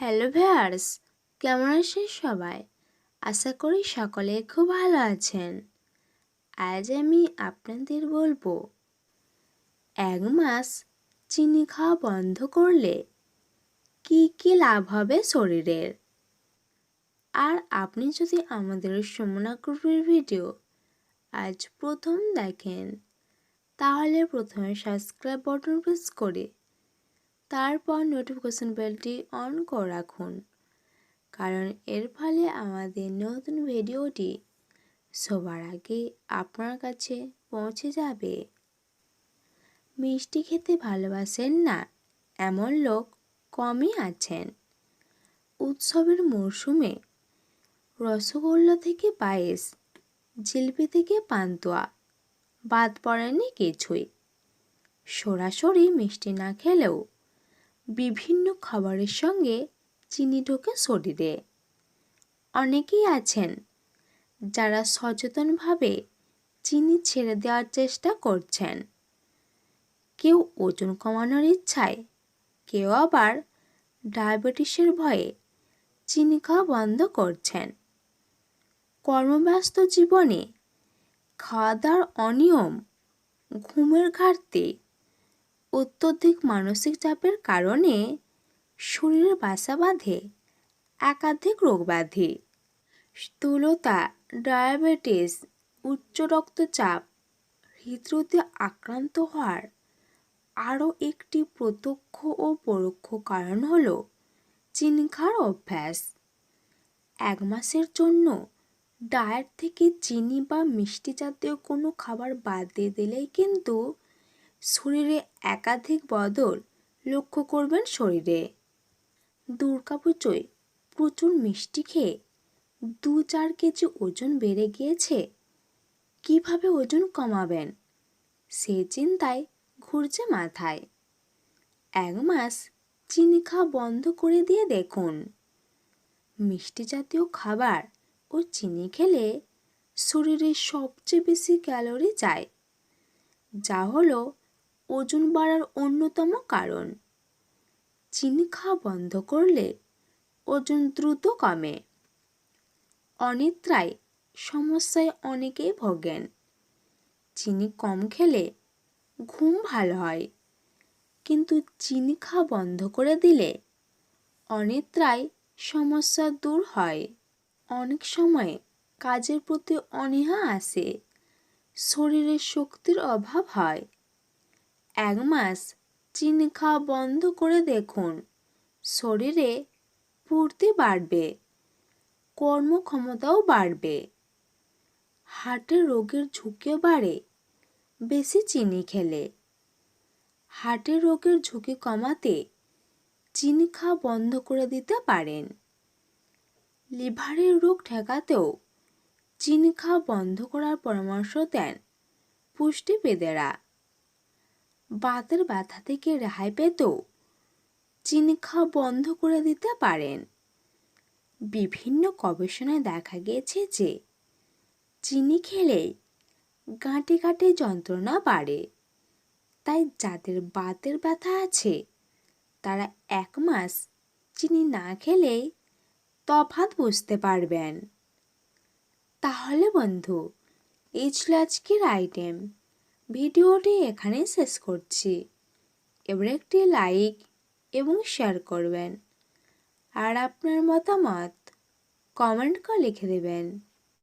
Hello viewers কেমন আছেন সবাই? আশা করি সকলে খুব ভালো আছেন। আজ আমি আপনাদের বলব, এক মাস চিনি খাওয়া বন্ধ করলে কি কি লাভ হবে শরীরের? আর আপনি যদি আমাদের সুমনা গ্রুপের ভিডিও আজ প্রথম দেখেন, তাহলে প্রথমে সাবস্ক্রাইব বাটন প্রেস করে তারপর নোটিফিকেশন বেলটি অন করে রাখুন। কারণ এর ফলে আমাদের নতুন ভিডিওটি সবার আগে আপনার কাছে পৌঁছে যাবে। মিষ্টি খেতে ভালোবাসেন না এমন লোক কমই আছেন। উৎসবের মরশুমে রসগোল্লা থেকে পায়েস, জিলিপি থেকে পান্তুয়া, বাদ পড়েনি কিছুই। সরাসরি মিষ্টি না খেলেও বিভিন্ন খাবারের সঙ্গে চিনি ঢোকে শরীরে। অনেকেই আছেন যারা সচেতনভাবে চিনি ছেড়ে দেওয়ার চেষ্টা করছেন। কেউ ওজন কমানোর ইচ্ছায়, কেউ আবার ডায়াবেটিসের ভয়ে চিনি খাওয়া বন্ধ করছেন। কর্মব্যস্ত জীবনে খাওয়া দাওয়ার অনিয়ম, ঘুমের ঘাটতি অত্যধিক মানসিক চাপের কারণে শরীরে বাসা বাঁধে, একাধিক রোগব্যাধি স্থূলতা, ডায়াবেটিস, উচ্চ রক্তচাপ, হৃদরোগে আক্রান্ত হওয়ার আরও একটি প্রত্যক্ষ ও পরোক্ষ কারণ হল চিনি খাওয়ার অভ্যাস। এক মাসের জন্য ডায়েট থেকে চিনি বা মিষ্টি জাতীয় কোনো খাবার বাদ দিয়ে দিলেই কিন্তু শরীরে একাধিক বদল লক্ষ্য করবেন শরীরে। দুর্গাপুজোয় প্রচুর মিষ্টি খেয়ে দু চার কেজি ওজন বেড়ে গিয়েছে। কীভাবে ওজন কমাবেন? সে চিন্তায় ঘুরছে মাথায়। এক মাস চিনি খাওয়া বন্ধ করে দিয়ে দেখুন। মিষ্টি জাতীয় খাবার ও চিনি খেলে শরীরে সবচেয়ে বেশি ক্যালোরি যায় যা হলো ওজন বাড়ার অন্যতম কারণ। চিনি খাওয়া বন্ধ করলে ওজন দ্রুত কমে। অনিদ্রায় সমস্যায় অনেকেই ভোগেন। চিনি কম খেলে ঘুম ভালো হয়। কিন্তু চিনি খাওয়া বন্ধ করে দিলে অনিদ্রায় সমস্যা দূর হয়। অনেক সময় কাজের প্রতি অনীহা আসে। শরীরে শক্তির অভাব হয়। এক মাস চিনি খাওয়া বন্ধ করে দেখুন। শরীরে ফুর্তি বাড়বে, কর্মক্ষমতাও বাড়বে। হার্টের রোগের ঝুঁকিও বাড়ে, বেশি চিনি খেলে। হার্টের রোগের ঝুঁকি কমাতে চিনি খাওয়া বন্ধ করে দিতে পারেন। লিভারের রোগ ঠেকাতেও চিনি খাওয়া বন্ধ করার পরামর্শ দেন পুষ্টিবিদেরা। বাতের ব্যথা থেকে রেহাই পেতেও চিনি খাওয়া বন্ধ করে দিতে পারেন। বিভিন্ন গবেষণায় দেখা গিয়েছে যে চিনি খেলে গাঁটে গাঁটে যন্ত্রণা বাড়ে। তাই যাদের বাতের ব্যথা আছে, তারা এক মাস চিনি না খেলেই তফাৎ বুঝতে পারবেন। তাহলে বন্ধু, এই ছিল আজকের আইটেম ভিডিওটি এখানে শেষ করছি। এবার একটি লাইক এবং শেয়ার করবেন। আর আপনার মতামত কমেন্ট করে লিখে দেবেন।